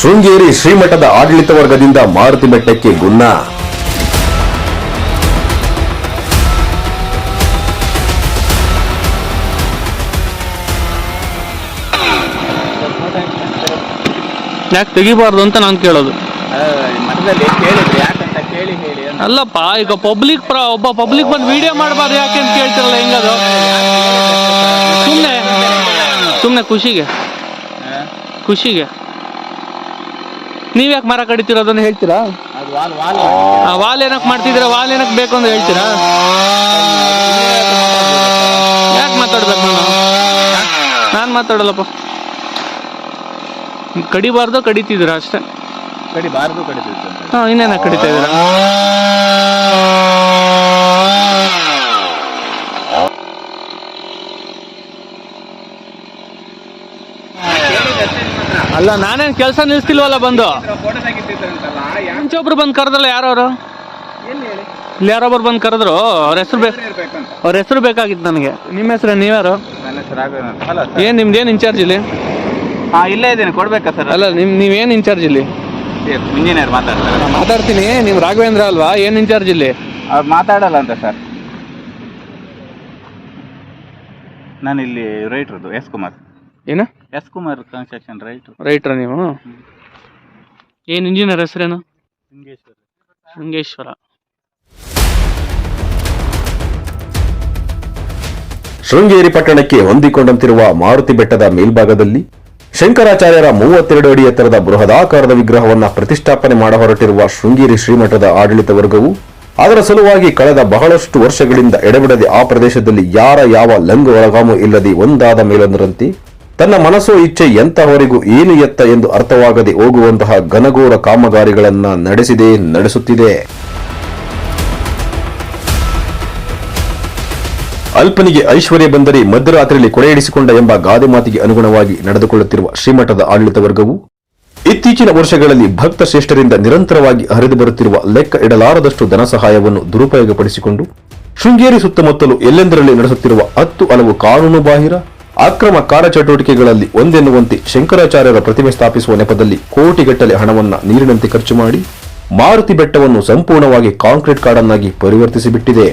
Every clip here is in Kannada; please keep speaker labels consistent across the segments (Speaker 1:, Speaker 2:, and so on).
Speaker 1: ಶೃಂಗೇರಿ ಶ್ರೀಮಠದ ಆಡಳಿತ ವರ್ಗದಿಂದ ಮಾರುತಿ ಬೆಟ್ಟಕ್ಕೆ ಗುನ್ನ.
Speaker 2: ಯಾಕೆ ತೆಗಿಬಾರ್ದು ಅಂತ ನಾನು ಕೇಳೋದು.
Speaker 3: ಮಠದಲ್ಲಿ ಕೇಳಿದ್ರು ಯಾಕಂತ ಕೇಳಿ ಹೇಳಿ ಅಂತ.
Speaker 2: ಅಲ್ಲಪ್ಪ ಈಗ ಪಬ್ಲಿಕ್ ಪ್ರ ಒಬ್ಬ ಪಬ್ಲಿಕ್ ಬಂದು ವಿಡಿಯೋ ಮಾಡಬಾರ್ದು ಯಾಕೆ ಅಂತ ಕೇಳ್ತಿರಲ್ಲ ಹೆಂಗದು ಸುಮ್ಮನೆ ಸುಮ್ಮನೆ ಖುಷಿಗೆ ಖುಷಿಗೆ. ನೀವ್ ಯಾಕೆ ಮರ ಕಡಿತಿರೋದನ್ನ ಹೇಳ್ತೀರಾ?
Speaker 3: ಅದು ವಾಲ್ ಏನಕ್
Speaker 2: ಆ ವಾಲ್ ಏನಕ್ಕೆ ಮಾಡ್ತಿದ್ದೀರಾ? ವಾಲ್ ಏನಕ್ಕೆ ಬೇಕು ಅಂತ ಹೇಳ್ತೀರಾ? ಯಾಕೆ ಮಾತಾಡ್ಬೇಕು ನಾನು? ನಾನು ಮಾತಾಡಲ್ಲಪ್ಪ. ಕಡಿಬಾರ್ದು ಕಡಿತಿದ್ರ ಅಷ್ಟೇ?
Speaker 3: ಕಡಿಬಾರ್ದು
Speaker 2: ಹಾ ಇನ್ನೇನ ಕಡಿತಾ ಇದ್ದೀರಾ? ಅಲ್ಲ ನಾನೇನ್ ಕೆಲಸ ನಿಲ್ಸ್ತಿಲ್ವಲ್ಲ ಬಂದು?
Speaker 3: ಫೋಟೋ ತೆಗಿತಿದ್ರಂತಲ್ಲ ಯಾಕೆ
Speaker 2: ಮುಂಚೆ ಒಬ್ರು ಬಂದು ಕರೆದಲ್ಲ ಯಾರವರು? ಇಲ್ಲಿ ಯಾರೊಬ್ರು ಬಂದು ಕರೆದ್ರು? ಅವ್ರ ಹೆಸರು ಬೇಕು ಅವ್ರ ಹೆಸರು ಬೇಕಾಗಿತ್ತು ನನಗೆ. ನಿಮ್ಮ ಹೆಸರು ನೀವ್ಯಾರು? ಏನ್ ನಿಮ್ದು ಏನ್ ಇನ್ಚಾರ್ಜ್ ಇಲ್ಲಿ?
Speaker 3: ಹಾಂ ಇಲ್ಲೇ ಇದ್ದೀನಿ ಕೊಡ್ಬೇಕಾ ಸರ್?
Speaker 2: ಅಲ್ಲ ನಿಮ್ ನೀವೇನು ಇನ್ಚಾರ್ಜ್ ಇಲ್ಲಿ?
Speaker 3: ಇಂಜಿನಿಯರ್ ಮಾತಾಡ್ತಾರೆ.
Speaker 2: ಮಾತಾಡ್ತೀನಿ ನೀವು ರಾಘವೇಂದ್ರ ಅಲ್ವಾ? ಏನು ಇನ್ಚಾರ್ಜ್ ಇಲ್ಲಿ?
Speaker 3: ಅವ್ರು ಮಾತಾಡಲ್ಲ ಅಂತ ಸರ್. ನಾನು ಇಲ್ಲಿ ರೈಟ್ರದು ಎಸ್ ಕುಮಾರ್.
Speaker 2: ಏನ?
Speaker 3: S Kumar construction writer.
Speaker 2: Writer ನೀವು? ಏನ್ ಇಂಜಿನಿಯರ್ ಹೆಸರೇನು? ಲಿಂಗೇಶ್ವರ
Speaker 1: ಶೃಂಗೇರಿ ಪಟ್ಟಣಕ್ಕೆ ಹೊಂದಿಕೊಂಡಂತಿರುವ ಮಾರುತಿ ಬೆಟ್ಟದ ಮೇಲ್ಭಾಗದಲ್ಲಿ ಶಂಕರಾಚಾರ್ಯರ ಮೂವತ್ತೆರಡು ಅಡಿ ಎತ್ತರದ ಬೃಹದಾಕಾರದ ವಿಗ್ರಹವನ್ನ ಪ್ರತಿಷ್ಠಾಪನೆ ಮಾಡ ಹೊರಟಿರುವ ಶೃಂಗೇರಿ ಶ್ರೀಮಠದ ಆಡಳಿತ ವರ್ಗವು ಅದರ ಸಲುವಾಗಿ ಕಳೆದ ಬಹಳಷ್ಟು ವರ್ಷಗಳಿಂದ ಎಡೆಬಿಡದೆ ಆ ಪ್ರದೇಶದಲ್ಲಿ ಯಾರ ಯಾವ ಲಂಗು ಒಳಗಾಮು ಇಲ್ಲದೆ ಒಂದಾದ ಮೇಲೊಂದರಂತೆ ತನ್ನ ಮನಸ್ಸು ಇಚ್ಛೆ ಎಂತಹವರೆಗೂ ಏನು ಎತ್ತ ಎಂದು ಅರ್ಥವಾಗದೆ ಹೋಗುವಂತಹ ಘನಘೋರ ಕಾಮಗಾರಿಗಳನ್ನ ನಡೆಸಿದೆ, ನಡೆಸುತ್ತಿದೆ. ಅಲ್ಪನಿಗೆ ಐಶ್ವರ್ಯ ಬಂದರೆ ಮಧ್ಯರಾತ್ರಿಯಲ್ಲಿ ಕೊಡೆಯಿಡಿಸಿಕೊಂಡ ಎಂಬ ಗಾದೆ ಮಾತಿಗೆ ಅನುಗುಣವಾಗಿ ನಡೆದುಕೊಳ್ಳುತ್ತಿರುವ ಶ್ರೀಮಠದ ಆಡಳಿತ ವರ್ಗವು, ಇತ್ತೀಚಿನ ವರ್ಷಗಳಲ್ಲಿ ಭಕ್ತ ಶ್ರೇಷ್ಠರಿಂದ ನಿರಂತರವಾಗಿ ಹರಿದು ಬರುತ್ತಿರುವ ಲೆಕ್ಕ ಇಡಲಾರದಷ್ಟು ಧನ ಸಹಾಯವನ್ನು ದುರುಪಯೋಗಪಡಿಸಿಕೊಂಡು, ಶೃಂಗೇರಿ ಸುತ್ತಮುತ್ತಲು ಎಲ್ಲೆಂದರಲ್ಲಿ ನಡೆಸುತ್ತಿರುವ ಹತ್ತು ಹಲವು ಕಾನೂನು ಬಾಹಿರ ಅಕ್ರಮ ಕಾರ್ಯಚಟುವಟಿಕೆಗಳಲ್ಲಿ ಒಂದೆನ್ನುವಂತೆ ಶಂಕರಾಚಾರ್ಯರ ಪ್ರತಿಮೆ ಸ್ಥಾಪಿಸುವ ನೆಪದಲ್ಲಿ ಕೋಟಿಗಟ್ಟಲೆ ಹಣವನ್ನು ನೀರಿನಂತೆ ಖರ್ಚು ಮಾಡಿ ಮಾರುತಿ ಬೆಟ್ಟವನ್ನು ಸಂಪೂರ್ಣವಾಗಿ ಕಾಂಕ್ರೀಟ್ ಕಾಡನ್ನಾಗಿ ಪರಿವರ್ತಿಸಿಬಿಟ್ಟಿದೆ.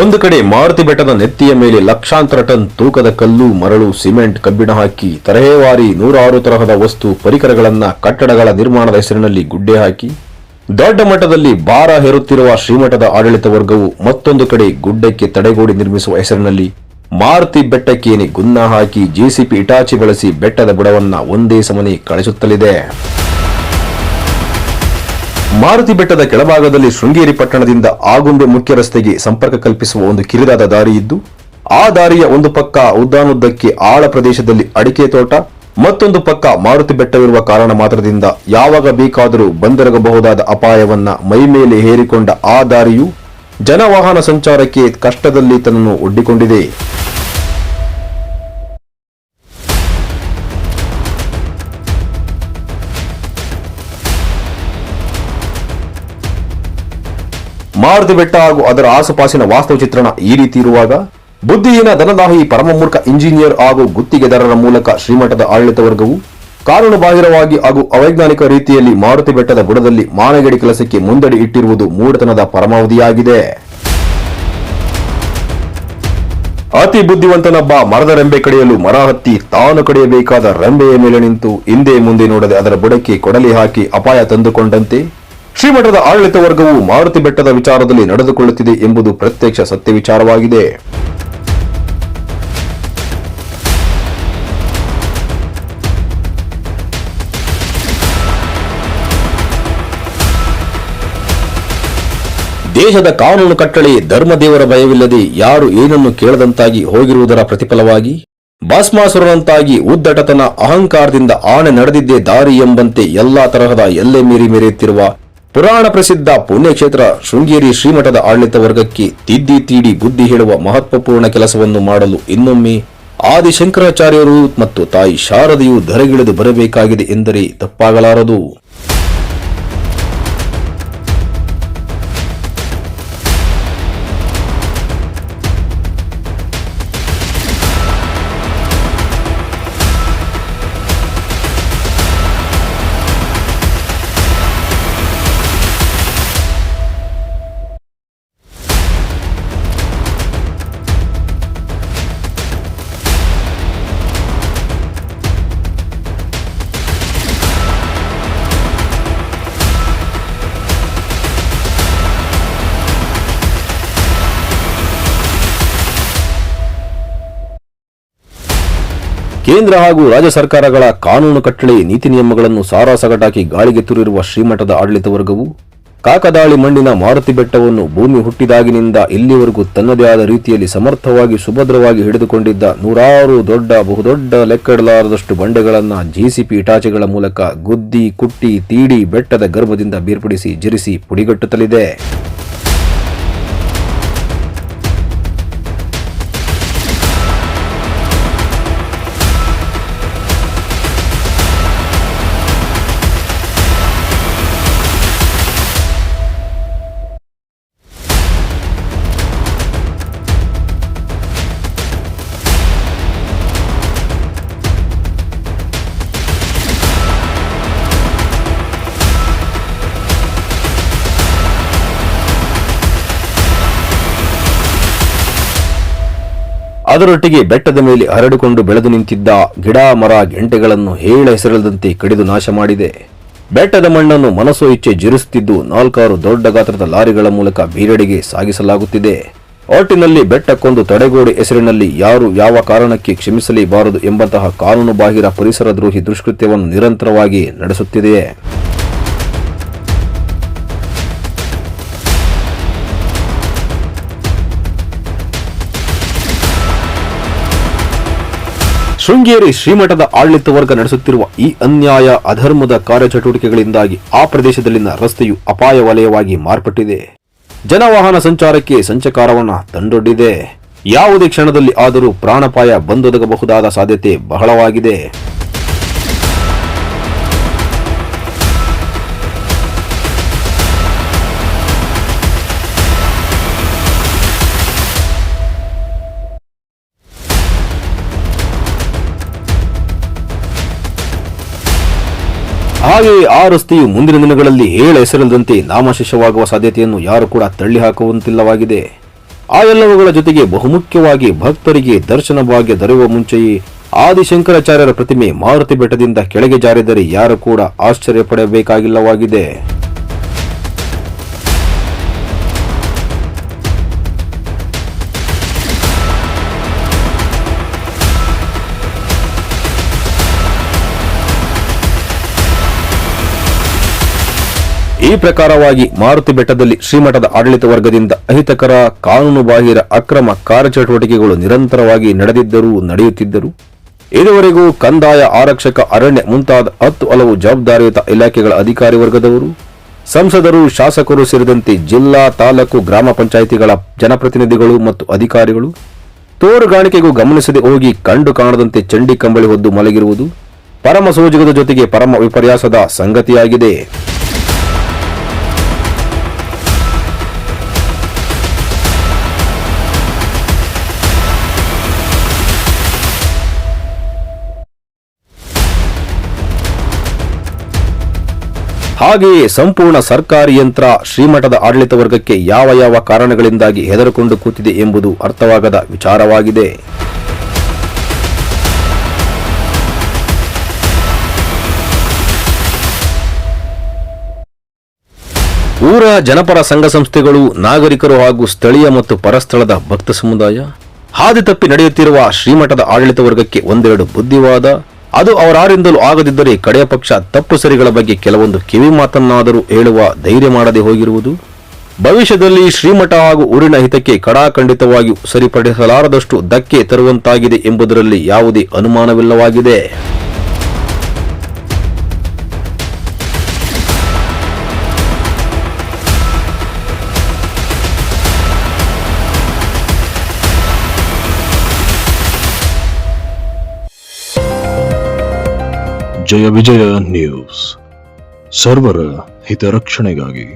Speaker 1: ಒಂದು ಕಡೆ ಮಾರುತಿ ಬೆಟ್ಟದ ನೆತ್ತಿಯ ಮೇಲೆ ಲಕ್ಷಾಂತರ ಟನ್ ತೂಕದ ಕಲ್ಲು, ಮರಳು, ಸಿಮೆಂಟ್, ಕಬ್ಬಿಣ ಹಾಕಿ ತರಹೇವಾರಿ ನೂರಾರು ತರಹದ ವಸ್ತು ಪರಿಕರಗಳನ್ನ ಕಟ್ಟಡಗಳ ನಿರ್ಮಾಣದ ಹೆಸರಿನಲ್ಲಿ ಗುಡ್ಡೆ ಹಾಕಿ, ದೊಡ್ಡ ಮಟ್ಟದಲ್ಲಿ ಭಾರ ಹೇರುತ್ತಿರುವ ಶ್ರೀಮಠದ ಆಡಳಿತ ವರ್ಗವು ಮತ್ತೊಂದು ಕಡೆ ಗುಡ್ಡಕ್ಕೆ ತಡೆಗೋಡಿ ನಿರ್ಮಿಸುವ ಹೆಸರಿನಲ್ಲಿ ಮಾರುತಿ ಬೆಟ್ಟಕ್ಕೇನೆ ಗುನ್ನ ಹಾಕಿ ಜೆಸಿಪಿ ಇಟಾಚಿ ಬಳಸಿ ಬೆಟ್ಟದ ಬುಡವನ್ನ ಒಂದೇ ಸಮನೆ ಕಳಿಸುತ್ತಲಿದೆ. ಮಾರುತಿ ಬೆಟ್ಟದ ಕೆಳಭಾಗದಲ್ಲಿ ಶೃಂಗೇರಿ ಪಟ್ಟಣದಿಂದ ಆಗುಂಬೆ ಮುಖ್ಯ ರಸ್ತೆಗೆ ಸಂಪರ್ಕ ಕಲ್ಪಿಸುವ ಒಂದು ಕಿರಿದಾದ ದಾರಿ ಇದ್ದು, ಆ ದಾರಿಯ ಒಂದು ಪಕ್ಕ ಉದ್ದಾನುದ್ದಕ್ಕೆ ಆಳ ಪ್ರದೇಶದಲ್ಲಿ ಅಡಿಕೆ ತೋಟ, ಮತ್ತೊಂದು ಪಕ್ಕ ಮಾರುತಿ ಬೆಟ್ಟವಿರುವ ಕಾರಣ ಮಾತ್ರದಿಂದ ಯಾವಾಗ ಬೇಕಾದರೂ ಬಂದೆರಗಬಹುದಾದ ಅಪಾಯವನ್ನ ಮೈಮೇಲೆ ಹೇರಿಕೊಂಡ ಆ ದಾರಿಯು ಜನವಾಹನ ಸಂಚಾರಕ್ಕೆ ಕಷ್ಟದಲ್ಲಿ ತನ್ನನ್ನು ಒಡ್ಡಿಕೊಂಡಿದೆ. ಮಾರುತಿ ಬೆಟ್ಟ ಹಾಗೂ ಅದರ ಆಸುಪಾಸಿನ ವಾಸ್ತವ ಚಿತ್ರಣ ಈ ರೀತಿ ಇರುವಾಗ, ಬುದ್ಧಿಹೀನ ಧನದಾಹಿ ಪರಮಮೂರ್ಖ ಇಂಜಿನಿಯರ್ ಹಾಗೂ ಗುತ್ತಿಗೆದಾರರ ಮೂಲಕ ಶ್ರೀಮಠದ ಆಡಳಿತ ವರ್ಗವು, ಕಾನೂನು ಬಾಹಿರವಾಗಿ ಹಾಗೂ ಅವೈಜ್ಞಾನಿಕ ರೀತಿಯಲ್ಲಿ ಮಾರುತಿ ಬೆಟ್ಟದ ಬುಡದಲ್ಲಿ ಮಾನಗಡಿ ಕೆಲಸಕ್ಕೆ ಮುಂದಡಿ ಇಟ್ಟಿರುವುದು ಮೂಢತನದ ಪರಮಾವಧಿಯಾಗಿದೆ. ಅತಿ ಬುದ್ಧಿವಂತನೊಬ್ಬ ಮರದ ರೆಂಬೆ ಕಡಿಯಲು ಮರ ಹತ್ತಿ ತಾನು ಕಡಿಯಬೇಕಾದ ರೆಂಬೆಯ ಮೇಲೆ ನಿಂತು ಹಿಂದೆ ಮುಂದೆ ನೋಡದೆ ಅದರ ಬುಡಕ್ಕೆ ಕೊಡಲಿ ಹಾಕಿ ಅಪಾಯ ತಂದುಕೊಂಡಂತೆ ಶ್ರೀಮಠದ ಆಡಳಿತ ವರ್ಗವು ಮಾರುತಿ ಬೆಟ್ಟದ ವಿಚಾರದಲ್ಲಿ ನಡೆದುಕೊಳ್ಳುತ್ತಿದೆ ಎಂಬುದು ಪ್ರತ್ಯಕ್ಷ ಸತ್ಯ ವಿಚಾರವಾಗಿದೆ. ದೇಶದ ಕಾನೂನು ಕಟ್ಟಳೆ ಧರ್ಮದೇವರ ಭಯವಿಲ್ಲದೆ ಯಾರು ಏನನ್ನು ಕೇಳದಂತಾಗಿ ಹೋಗಿರುವುದರ ಪ್ರತಿಫಲವಾಗಿ, ಭಸ್ಮಾಸುರನಂತಾಗಿ ಉದ್ದಟತನ ಅಹಂಕಾರದಿಂದ ಆಣೆ ನಡೆದಿದ್ದೇ ದಾರಿ ಎಂಬಂತೆ ಎಲ್ಲಾ ತರಹದ ಎಲ್ಲೆ ಮೀರಿ ಮೆರೆಯುತ್ತಿರುವ ಪುರಾಣ ಪ್ರಸಿದ್ಧ ಪುಣ್ಯಕ್ಷೇತ್ರ ಶೃಂಗೇರಿ ಶ್ರೀಮಠದ ಆಡಳಿತ ವರ್ಗಕ್ಕೆ ತಿದ್ದಿ ತೀಡಿ ಬುದ್ಧಿ ಹೇಳುವ ಮಹತ್ವಪೂರ್ಣ ಕೆಲಸವನ್ನು ಮಾಡಲು ಇನ್ನೊಮ್ಮೆ ಆದಿಶಂಕರಾಚಾರ್ಯರು ಮತ್ತು ತಾಯಿ ಶಾರದೆಯು ಧರೆಗಿಳಿದು ಬರಬೇಕಾಗಿದೆ ಎಂದರೆ ತಪ್ಪಾಗಲಾರದು. ಕೇಂದ್ರ ಹಾಗೂ ರಾಜ್ಯ ಸರ್ಕಾರಗಳ ಕಾನೂನು ಕಟ್ಟಳೆ ನೀತಿ ನಿಯಮಗಳನ್ನು ಸಾರಾಸಗಟಾಕಿ ಗಾಳಿಗೆ ತುರಿರುವ ಶ್ರೀಮಠದ ಆಡಳಿತ ವರ್ಗವು ಕಾಕದಾಳಿ ಮಣ್ಣಿನ ಮಾರುತಿ ಬೆಟ್ಟವನ್ನು ಭೂಮಿ ಹುಟ್ಟಿದಾಗಿನಿಂದ ಇಲ್ಲಿವರೆಗೂ ತನ್ನದೇ ಆದ ರೀತಿಯಲ್ಲಿ ಸಮರ್ಥವಾಗಿ ಸುಭದ್ರವಾಗಿ ಹಿಡಿದುಕೊಂಡಿದ್ದ ನೂರಾರು ದೊಡ್ಡ, ಬಹುದೊಡ್ಡ ಲೆಕ್ಕಡಲಾರದಷ್ಟು ಬಂಡೆಗಳನ್ನು ಜೆಸಿಪಿ ಇಟಾಚೆಗಳ ಮೂಲಕ ಗುದ್ದಿ, ಕುಟ್ಟಿ, ತೀಡಿ ಬೆಟ್ಟದ ಗರ್ಭದಿಂದ ಬೇರ್ಪಡಿಸಿ ಜರಿಸಿ ಪುಡಿಗಟ್ಟುತ್ತಲಿದೆ. ಅದರೊಟ್ಟಿಗೆ ಬೆಟ್ಟದ ಮೇಲೆ ಹರಡಿಕೊಂಡು ಬೆಳೆದು ನಿಂತಿದ್ದ ಗಿಡ, ಮರ, ಗೆಂಟೆಗಳನ್ನು ಹೇಳ ಹೆಸರಿಲ್ಲದಂತೆ ಕಡಿದು ನಾಶ ಮಾಡಿದೆ. ಬೆಟ್ಟದ ಮಣ್ಣನ್ನು ಮನಸ್ಸು ಇಚ್ಛೆ ಜಿರಿಸುತ್ತಿದ್ದು ನಾಲ್ಕಾರು ದೊಡ್ಡ ಗಾತ್ರದ ಲಾರಿಗಳ ಮೂಲಕ ಬೀರಡಿಗೆ ಸಾಗಿಸಲಾಗುತ್ತಿದೆ. ಒಟ್ಟಿನಲ್ಲಿ ಬೆಟ್ಟಕ್ಕೊಂದು ತಡೆಗೋಡೆ ಹೆಸರಿನಲ್ಲಿ ಯಾರು ಯಾವ ಕಾರಣಕ್ಕೆ ಕ್ಷಮಿಸಲೇಬಾರದು ಎಂಬಂತಹ ಕಾನೂನು ಬಾಹಿರ ಪರಿಸರ ದ್ರೋಹಿ ದುಷ್ಕೃತ್ಯವನ್ನು ನಿರಂತರವಾಗಿ ನಡೆಸುತ್ತಿದೆಯೇ? ಶೃಂಗೇರಿ ಶ್ರೀಮಠದ ಆಡಳಿತ ವರ್ಗ ನಡೆಸುತ್ತಿರುವ ಈ ಅನ್ಯಾಯ ಅಧರ್ಮದ ಕಾರ್ಯಚಟುವಟಿಕೆಗಳಿಂದಾಗಿ ಆ ಪ್ರದೇಶದಲ್ಲಿನ ರಸ್ತೆಯು ಅಪಾಯ ವಲಯವಾಗಿ ಮಾರ್ಪಟ್ಟಿದೆ. ಜನವಾಹನ ಸಂಚಾರಕ್ಕೆ ಸಂಚಕಾರವನ್ನು ತಂದೊಡ್ಡಿದೆ. ಯಾವುದೇ ಕ್ಷಣದಲ್ಲಿ ಆದರೂ ಪ್ರಾಣಪಾಯ ಬಂದೊದಗಬಹುದಾದ ಸಾಧ್ಯತೆ ಬಹಳವಾಗಿದೆ. ಹಾಗೆಯೇ ಆ ರಸ್ತೆಯು ಮುಂದಿನ ದಿನಗಳಲ್ಲಿ ಹೇಳ ಹೆಸರಿಲ್ಲದಂತೆ ನಾಮಶೇಷವಾಗುವ ಸಾಧ್ಯತೆಯನ್ನು ಯಾರು ಕೂಡ ತಳ್ಳಿ ಹಾಕುವಂತಿಲ್ಲವಾಗಿದೆ ಆ ಎಲ್ಲವುಗಳ ಜೊತೆಗೆ ಬಹುಮುಖ್ಯವಾಗಿ ಭಕ್ತರಿಗೆ ದರ್ಶನ ಭಾಗ್ಯ ದೊರೆಯುವ ಮುಂಚೆಯೇ ಆದಿಶಂಕರಾಚಾರ್ಯರ ಪ್ರತಿಮೆ ಮಾರುತಿ ಬೆಟ್ಟದಿಂದ ಕೆಳಗೆ ಜಾರಿದರೆ ಯಾರು ಕೂಡ ಆಶ್ಚರ್ಯ ಪಡಬೇಕಾಗಿಲ್ಲವಾಗಿದೆ. ಈ ಪ್ರಕಾರವಾಗಿ ಮಾರುತಿ ಬೆಟ್ಟದಲ್ಲಿ ಶ್ರೀಮಠದ ಆಡಳಿತ ವರ್ಗದಿಂದ ಅಹಿತಕರ ಕಾನೂನು ಬಾಹಿರ ಅಕ್ರಮ ಕಾರ್ಯಚಟುವಟಿಕೆಗಳು ನಿರಂತರವಾಗಿ ನಡೆದಿದ್ದರೂ ನಡೆಯುತ್ತಿದ್ದರು. ಇದುವರೆಗೂ ಕಂದಾಯ ಆರಕ್ಷಕ ಅರಣ್ಯ ಮುಂತಾದ ಹತ್ತು ಹಲವು ಜವಾಬ್ದಾರಿಯುತ ಇಲಾಖೆಗಳ ಅಧಿಕಾರಿ ವರ್ಗದವರು, ಸಂಸದರು, ಶಾಸಕರು ಸೇರಿದಂತೆ ಜಿಲ್ಲಾ ತಾಲೂಕು ಗ್ರಾಮ ಪಂಚಾಯಿತಿಗಳ ಜನಪ್ರತಿನಿಧಿಗಳು ಮತ್ತು ಅಧಿಕಾರಿಗಳು ತೋರುಗಾಣಿಕೆಗೂ ಗಮನಿಸದೆ ಹೋಗಿ ಕಂಡು ಕಾಣದಂತೆ ಚಂಡಿ ಕಂಬಳಿ ಹೊದ್ದು ಮಲಗಿರುವುದು ಪರಮ ಸೋಜಿಗದ ಜೊತೆಗೆ ಪರಮ ವಿಪರ್ಯಾಸದ ಸಂಗತಿಯಾಗಿದೆ. ಹಾಗೆಯೇ ಸಂಪೂರ್ಣ ಸರ್ಕಾರಿ ಯಂತ್ರ ಶ್ರೀಮಠದ ಆಡಳಿತ ವರ್ಗಕ್ಕೆ ಯಾವ ಯಾವ ಕಾರಣಗಳಿಂದಾಗಿ ಹೆದರಿಕೊಂಡು ಕೂತಿದೆ ಎಂಬುದು ಅರ್ಥವಾಗದ ವಿಚಾರವಾಗಿದೆ. ಊರ ಜನಪರ ಸಂಘ ಸಂಸ್ಥೆಗಳು, ನಾಗರಿಕರು ಹಾಗೂ ಸ್ಥಳೀಯ ಮತ್ತು ಪರಸ್ಥಳದ ಭಕ್ತ ಸಮುದಾಯ, ಹಾದಿ ತಪ್ಪಿ ನಡೆಯುತ್ತಿರುವ ಶ್ರೀಮಠದ ಆಡಳಿತ ವರ್ಗಕ್ಕೆ ಒಂದೆರಡು ಬುದ್ಧಿವಾದ ಅದು ಅವರಾರಿಂದಲೂ ಆಗದಿದ್ದರೆ ಕಡೆಯ ಪಕ್ಷ ತಪ್ಪು ಸರಿಗಳ ಬಗ್ಗೆ ಕೆಲವೊಂದು ಕಿವಿ ಮಾತನ್ನಾದರೂ ಹೇಳುವ ಧೈರ್ಯ ಮಾಡದೆ ಹೋಗಿರುವುದು? ಭವಿಷ್ಯದಲ್ಲಿ ಶ್ರೀಮಠ ಹಾಗೂ ಊರಿನ ಹಿತಕ್ಕೆ ಕಡಾಖಂಡಿತವಾಗಿ ಸರಿಪಡಿಸಲಾರದಷ್ಟು ಧಕ್ಕೆ ತರುವಂತಾಗಿದೆ ಎಂಬುದರಲ್ಲಿ ಯಾವುದೇ ಅನುಮಾನವಿಲ್ಲವಾಗಿದೆ.
Speaker 4: ಜಯ ವಿಜಯ ನ್ಯೂಸ್. ಸರ್ವರ ಹಿತರಕ್ಷಣೆಗಾಗಿ